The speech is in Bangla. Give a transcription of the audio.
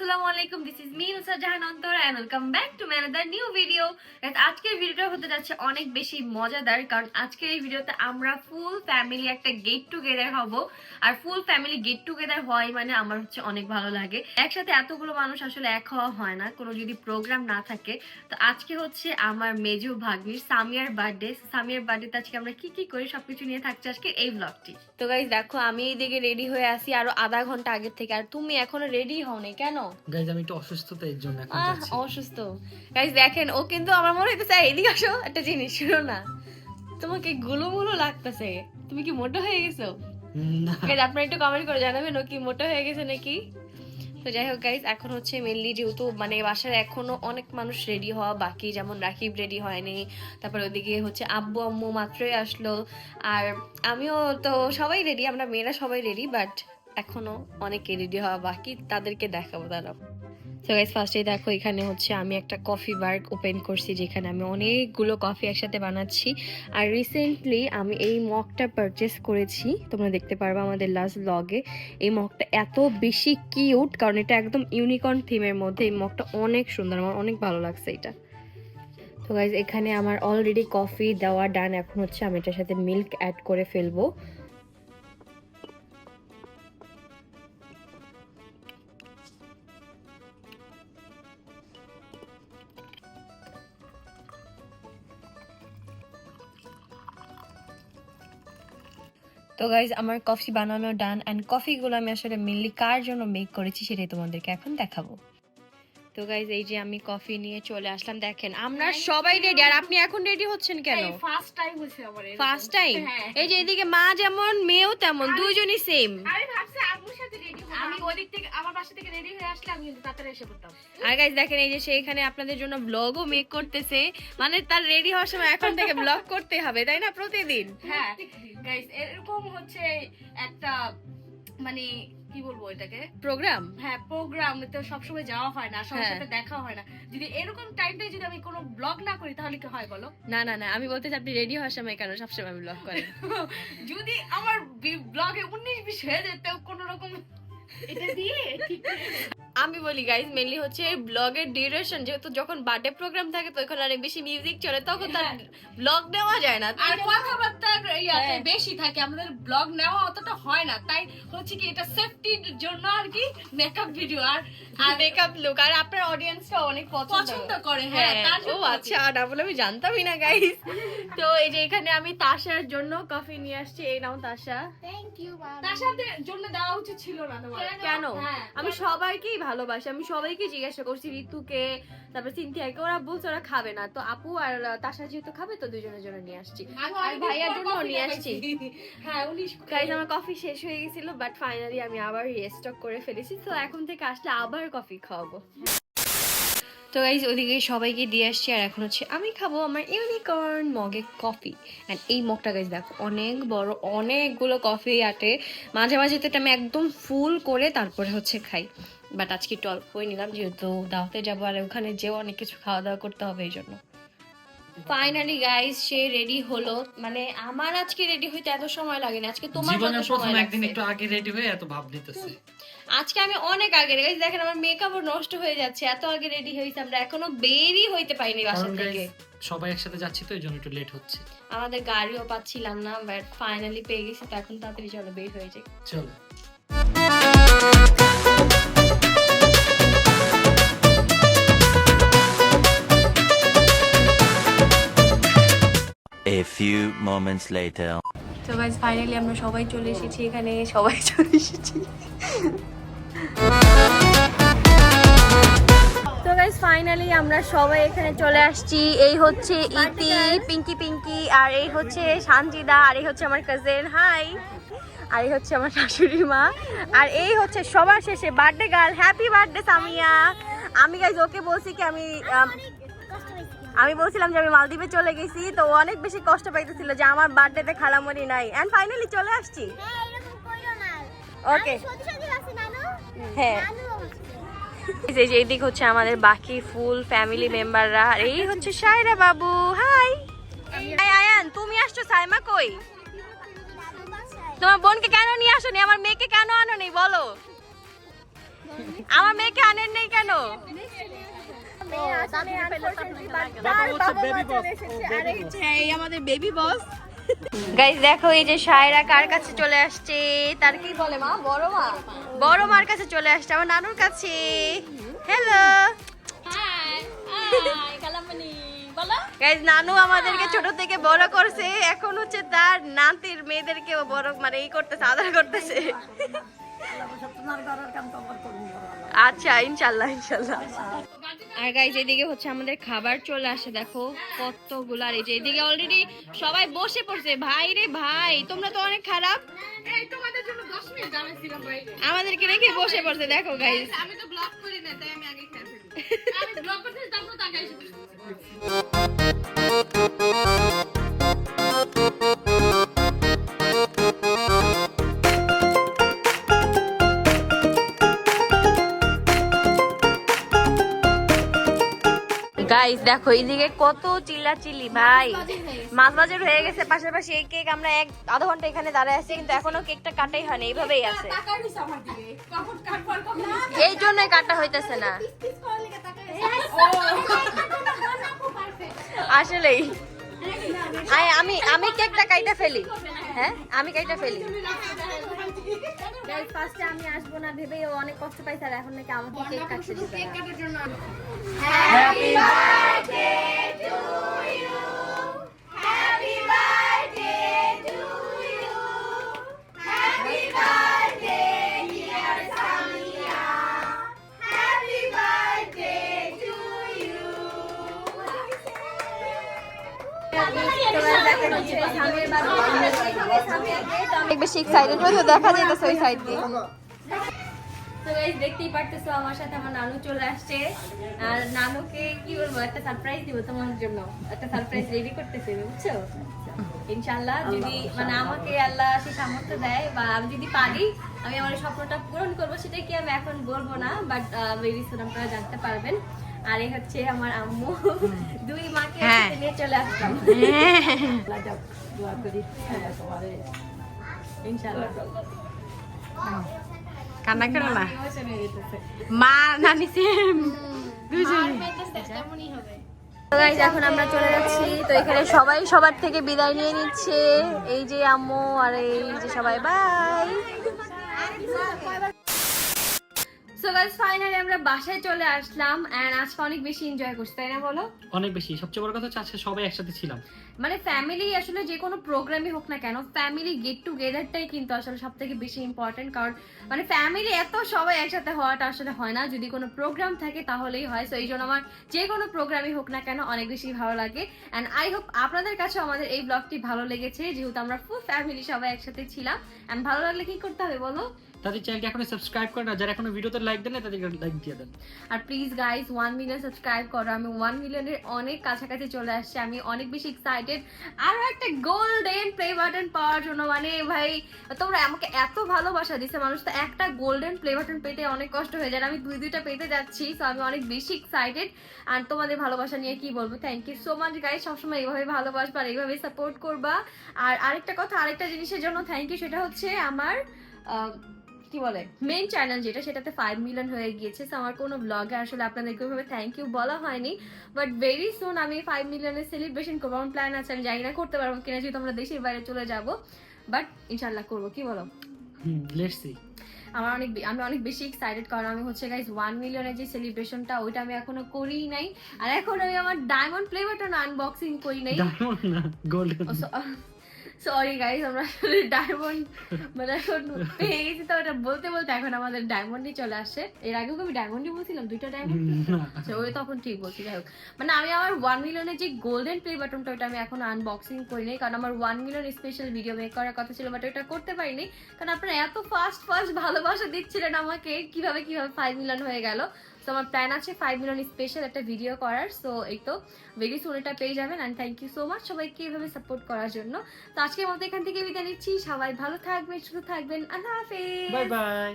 মানে একসাথে এতগুলো মানুষ আসলে এক হওয়া হয় না, কোনো যদি প্রোগ্রাম না থাকে। তো আজকে হচ্ছে আমার মেজো ভাগ্নির সামিয়ার বার্থডে সামিয়ার বার্থডেতে আজকে আমরা কি কি করি, সবকিছু নিয়ে থাকছে আজকে এই ব্লগটি তো গাইজ দেখো, আমি এইদিকে রেডি হয়ে আসি আরও আধা ঘণ্টা আগের থেকে। আর তুমি এখনও রেডি হও নাই কেন? গাইজ আমি একটু অসুস্থ তো এর জন্য এখন যাচ্ছি। অসুস্থ। গাইজ দেখেন ও কিন্তু আমার মনে হইতেছে এদিকে আসো একটা জিনিস শুনো না। তোমাকে গুলো গুলো লাগতেছে। তুমি কি মোটো হয়ে গেছো? গাইজ আপনারা একটু কমেন্ট করে জানাবেন ও কি মোটো হয়ে গেছে নাকি? তো যাই হোক গাইজ এখন হচ্ছে মেনলি যেহেতু মানে বাসার এখনও অনেক মানুষ রেডি হওয়া বাকি যেমন রাকিব রেডি হয়নি তারপর ওদিকে হচ্ছে আব্বু আম্মু মাত্রই আসলো। আর আমিও তো সবাই রেডি আমরা মেয়েরা সবাই রেডি বাট এখনও অনেকে রেডি হওয়া বাকি, তাদেরকে দেখাবো দাঁড়াও। তো গাইজ ফার্স্টে দেখো, এখানে হচ্ছে আমি একটা কফি বার ওপেন করছি, যেখানে আমি অনেকগুলো কফি একসাথে বানাচ্ছি। আর রিসেন্টলি আমি এই মগটা পারচেস করেছি, তোমরা দেখতে পারবে আমাদের লাস্ট ব্লগে এই মগটা এত বেশি কিউট কারণ এটা একদম ইউনিকর্ন থিমের মধ্যে, এই মগটা অনেক সুন্দর, আমার অনেক ভালো লাগছে এটা। তো গাইজ এখানে আমার অলরেডি কফি দেওয়া ডান এখন হচ্ছে আমি এটার সাথে মিল্ক অ্যাড করে ফেলব। তো গাইজ আমার কফি বানানো ডান অ্যান্ড কফিগুলো আমি আসলে মেনলি কার জন্য মেক করেছি সেটাই তোমাদেরকে এখন দেখাবো। তো গাইজ এই যে আমি কফি নিয়ে চলে আসলাম দেখেন আমরা সবাই রেডি আর আপনি এখন রেডি হচ্ছেন কেন? ফার্স্ট টাইম হচ্ছে আমার। ফার্স্ট টাইম হ্যাঁ। এই যে এদিকে মা যেমন মেয়েও তেমন দুইজনই সেম আমি ভাবছি আম্মুর সাথে রেডি হব আমি ওদিক থেকে আমার বাসা থেকে রেডি হয়ে আসলে আমি কিন্তু তাড়াতাড়ি এসে পড়তাম। আর গাইজ দেখেন এই যে সে এখানে আপনাদের জন্য ব্লগও মেক করতেছে। মানে তার রেডি হওয়ার সময় এখন থেকে ব্লগ করতে হবে তাই না প্রতিদিন? হ্যাঁ। গাইস এরকম হচ্ছে একটা মানে কি বলব এটাকে? প্রোগ্রাম হ্যাঁ প্রোগ্রাম তো সবসময় যাওয়া হয় না সবার হ্যাঁ। সাথে দেখা হয় না। যদি এরকম টাইমটাই যদি আমি কোনো ব্লগ না করি তাহলে কি হয় বলো? না না না আমি বলতে চাই আপনি রেডি হওয়ার সময় কেন সবসময় আমি ব্লগ করেন? যদি আমার ব্লগে উনিশ বিশ হয়ে যেত কোনো রকম এটা দিয়ে ঠিক আমি বলি গাইজ মেনলি হচ্ছে ব্লগের ডিউরেশন যেহেতু যখন বার্থডে প্রোগ্রাম থাকে তো ওখানে অনেক বেশি মিউজিক চলে তখন তার ব্লগ দেওয়া যায় না। আর কথাবার্তার ইয়াতে হ্যাঁ। বেশি থাকে আমাদের ব্লগ নেওয়া অতটা হয় না। তাই হচ্ছে কি এটা সেফটির জন্য আর কি মেকআপ ভিডিও আর মেকআপ লুক আর আপনার অডিয়েন্সটা অনেক পছন্দ করে। হ্যাঁ হ্যাঁ। ও আচ্ছা না বলে আমি জানতামই না গাইস তো এই যে এখানে আমি তাশার জন্য কফি নিয়ে আসছি। এই নাও তাশা তার সাথে জন্য দেওয়া উচিত ছিল না তোমার? কেন? হ্যাঁ আমি সবাইকেই ভালোবাসি। আমি সবাইকে জিজ্ঞাসা করছি ঋতুকে তারপর সিনথিয়াকে ওরা বলছে ওরা খাবে না। তো আপু আর তাশা যেহেতু খাবে তো দুজনের জন্য নিয়ে আসছি। আর ভাইয়ার জন্য নিয়ে আসছি। হ্যাঁ গাইজ আমার কফি শেষ হয়ে গেছিল বাট ফাইনালি আমি আবার রিস্টক করে ফেলেছি। তো এখন থেকে আসলে আবার কফি খাওয়াবো। তো গাইজ ওদিকে সবাইকে দিয়ে আসছি আর এখন হচ্ছে আমি খাব আমার ইউনিকর্ন মগে কফি অ্যান্ড এই মগটা গাইজ দেখো অনেক বড় অনেকগুলো কফি আটে। মাঝে মাঝে তো এটা আমি একদম ফুল করে তারপরে হচ্ছে খাই। বাট আজকে একটু অল্পই নিলাম যেহেতু দাওয়াতে যাব আর ওখানে যেও অনেক কিছু খাওয়া দাওয়া করতে হবে এই জন্য। ফাইনালি গাইস সে রেডি হলো। মানে আমার আজকে রেডি হইতে এত সময় লাগে না। আজকে তোমার জীবনের প্রথম একদিন একটু আগে রেডি হয়ে এত ভাব নিতেছে। আজকে আমি অনেক আগে গাইস দেখেন আমার মেকআপও নষ্ট হয়ে যাচ্ছে। এত আগে রেডি হয়েছে আমরা এখনও বেরই হইতে পারিনি বাসা থেকে। সবাই একসাথে যাচ্ছি তো এই জন্য একটু লেট হচ্ছে। আমাদের গাড়িও পাচ্ছিলাম না বাট ফাইনালি পেয়ে গেছি তো এখন তাড়াতাড়ি চলো বের হয়ে যাই। চলো। Few moments later. তো গাইজ ফাইনালি আমরা সবাই চলে এসেছি এখানে সবাই চলে এসেছি। তো গাইজ ফাইনালি আমরা সবাই এখানে চলে আসছি। এই হচ্ছে ইতি পিঙ্কি পিঙ্কি আর এই হচ্ছে সানজিদা আর এই হচ্ছে আমার কাজিন হাই আর এই হচ্ছে আমার শাশুড়ি মা। আর এই হচ্ছে সবার শেষে birthday girl happy birthday Samia আমি গাইজ ওকে বলছি কি আমি আম, বলছিলাম যে আমি মালদ্বীপে চলে গেছি তো অনেক বেশি কষ্ট পাইতেছিল যে আমার বার্থডেতে খালামণি নাই। এন্ড ফাইনালি চলে আসছি। ওকে হ্যাঁ। এই যে এইদিক হচ্ছে আমাদের বাকি ফুল ফ্যামিলি মেম্বাররা আর এই হচ্ছে সায়রা বাবু। হাই আয়ান তুমি আসছো? সাইমা কই? তোমার বোনকে কেন নিয়ে আসোনি? আমার মেয়েকে কেন আনো নি বলো। আমার মেয়েকে আনেন নাই কেন গাইজ দেখো এই যে সায়রা কার কাছে চলে আসছে? তার কি বলে মা? বড় মা? বড় মার কাছে চলে আসছে আমার নানুর কাছে। হ্যালো গাইজ নানু আমাদেরকে ছোট থেকে বড় করছে এখন হচ্ছে তার নাতির মেয়েদেরকে বড় মানে এই করতেছে আদর করতেছে। আচ্ছা ইনশাল্লাহ ইনশাল্লাহ। আর গাইজ এদিকে হচ্ছে আমাদের খাবার চলে আসে দেখো কতগুলো। আর এই যে এদিকে অলরেডি সবাই বসে পড়ছে। ভাই রে ভাই তোমরা তো অনেক খারাপ। এই তোমাদের জন্য 10 মিনিট দাঁড়াইছিলাম ভাই। আমাদেরকে রেখে বসে পড়ছে দেখো গাইজ আমি তো ব্লগ করি না তাই আমি আগে খেয়ে ফেলি। আমি ব্লগ করতে তারপর। গাইস দেখো এইদিকে কত চিল্লা চিল্লি ভাই মাছ বাজার হয়ে গেছে পাশাপাশি এই কেক আমরা এক আধা ঘণ্টা এখানে দাঁড়ায় আছি কিন্তু এখনও কেকটা কাটাই হয়নি এইভাবেই আছে এই জন্যই কাটা হইতেছে না আসলেই আয় আমি আমি কেকটা কাইটা ফেলি হ্যাঁ আমি কাইটা ফেলি ফার্স্টে আমি আসব না ভেবেই ও অনেক কষ্ট পাইছে আর এখন নাকি আমাকে কেক কাটতে দিবে তোমার জন্য। একটা সারপ্রাইজ রেডি করতেছে যদি মানে আমাকে আল্লাহ সে সামর্থ্য দেয় বা আমি যদি পারি, আমি আমার স্বপ্নটা পূরণ করব সেটা কি আমি এখন বলব না? বাট সুন জানতে পারবেন। আর হচ্ছে আমার আম্মু। দুই মাকে নিয়ে চলে করি। ইনশাআল্লাহ। কান্না করো না। হয়ে মা সেম। তো এখন আমরা চলে যাচ্ছি। তো এখানে সবাই সবার থেকে বিদায় নিয়ে নিচ্ছে। এই যে আম্মু আর এই যে সবাই বাই সো গাইস ফাইনালি আমরা বাসায় চলে আসলাম এন্ড আজকে অনেক বেশি এনজয় করছি তাই না বলো? অনেক বেশি। সবচেয়ে বড় কথা হচ্ছে আজকে সবাই একসাথে ছিলাম। মানে ফ্যামিলি আসলে যে কোনো প্রোগ্রামই হোক না কেন ফ্যামিলি গেট টুগেদারটাই কিন্তু আসলে সব থেকে বেশি ইম্পর্টেন্ট কারণ মানে ফ্যামিলি এত সবাই একসাথে হওয়াটা আসলে হয় না। যদি কোনো প্রোগ্রাম থাকে তাহলেই হয়। সো এই জন্য আমার যে কোনো প্রোগ্রামই হোক না কেন অনেক বেশি ভালো লাগে। অ্যান্ড আই হোপ আপনাদের কাছে আমাদের এই ব্লগটি ভালো লেগেছে। যেহেতু আমরা ফুল ফ্যামিলি সবাই একসাথে ছিলাম। অ্যান্ড ভালো লাগলে কি করতে হবে বলো? তাদের চ্যানেলটি এখনও সাবস্ক্রাইব করে না যারা এখনও ভিডিওতে লাইক দেন না তাদেরকে লাইক দিয়ে দেন। আর please guys one million subscribe করো। আমি ওয়ান মিলিয়নের অনেক কাছাকাছি চলে আসছি। আমি অনেক বেশি এক্সাইটেড আরও একটা গোল্ডেন প্লে বাটন পাওয়ার জন্য। মানে ভাই, তোমরা আমাকে এত ভালোবাসা দিচ্ছে মানুষ তো একটা গোল্ডেন প্লে বাটন পেতে অনেক কষ্ট হয়ে যায়। আমি দুই দুইটা পেতে যাচ্ছি সো আমি অনেক বেশি এক্সাইটেড আর তোমাদের ভালোবাসা নিয়ে কি বলব? Thank you so much guys সবসময় এইভাবে ভালোবাসবা আর এইভাবে সাপোর্ট করবা। আর আরেকটা কথা, আরেকটা জিনিসের জন্য থ্যাংক ইউ সেটা হচ্ছে আমার কি বলে? মেন চ্যানেল যেটা সেটাতে ফাইভ মিলিয়ন হয়ে গিয়েছে। তো আমার কোনো ব্লগে আসলে আপনাদেরকে ওইভাবে থ্যাংক ইউ বলা হয়নি। বাট ভেরি সুন আমি ফাইভ মিলিয়নের সেলিব্রেশন করব। আমার প্ল্যান আছে আমি জানি না করতে পারব কিনা যেহেতু আমরা দেশের বাইরে চলে যাব। বাট ইনশাল্লাহ করব কি বলো? হুম লেটস সি আমার অনেক আমি অনেক বেশি এক্সাইটেড কারণ আমি হচ্ছে গাইজ ওয়ান মিলিয়নের যে সেলিব্রেশনটা ওইটা আমি এখনও করিই নাই। আর এখন আমি আমার ডায়মন্ড বাটন আনবক্সিং করি নাই। গোল্ডেন সরি গাইজ আমরা ডায়মন্ড মানে এখন পেয়ে গেছি তো ওটা বলতে বলতে এখন আমাদের ডায়মন্ডই চলে আসে। এর আগেও আমি ডায়মন্ডই বলছিলাম? দুইটা ডায়মন্ড আচ্ছা, ওই তখন ঠিক বলছি যাই হোক। মানে আমি আমার ওয়ান মিলিয়নের যে গোল্ডেন প্লে বাটনটা ওটা আমি এখন আনবক্সিং করি নাই কারণ আমার one million special video make করার কথা ছিল বাট ওটা করতে পারিনি। কারণ আপনারা এত ফাস্ট ফাস্ট ভালোবাসা দিচ্ছিলেন আমাকে কীভাবে কীভাবে ফাইভ মিলিয়ন হয়ে গেল। তো আমার প্ল্যান আছে ফাইভ মিলিয়ন স্পেশাল একটা ভিডিও করার। সো এই তো ভেরি সুন এটা পেয়ে যাবেন and thank you so much সবাইকে এভাবে সাপোর্ট করার জন্য। তো আজকের মতো এখান থেকে বিদায় নিচ্ছি। সবাই ভালো থাকবেন, সুস্থ থাকবেন। আল্লাহ হাফেজ। Bye bye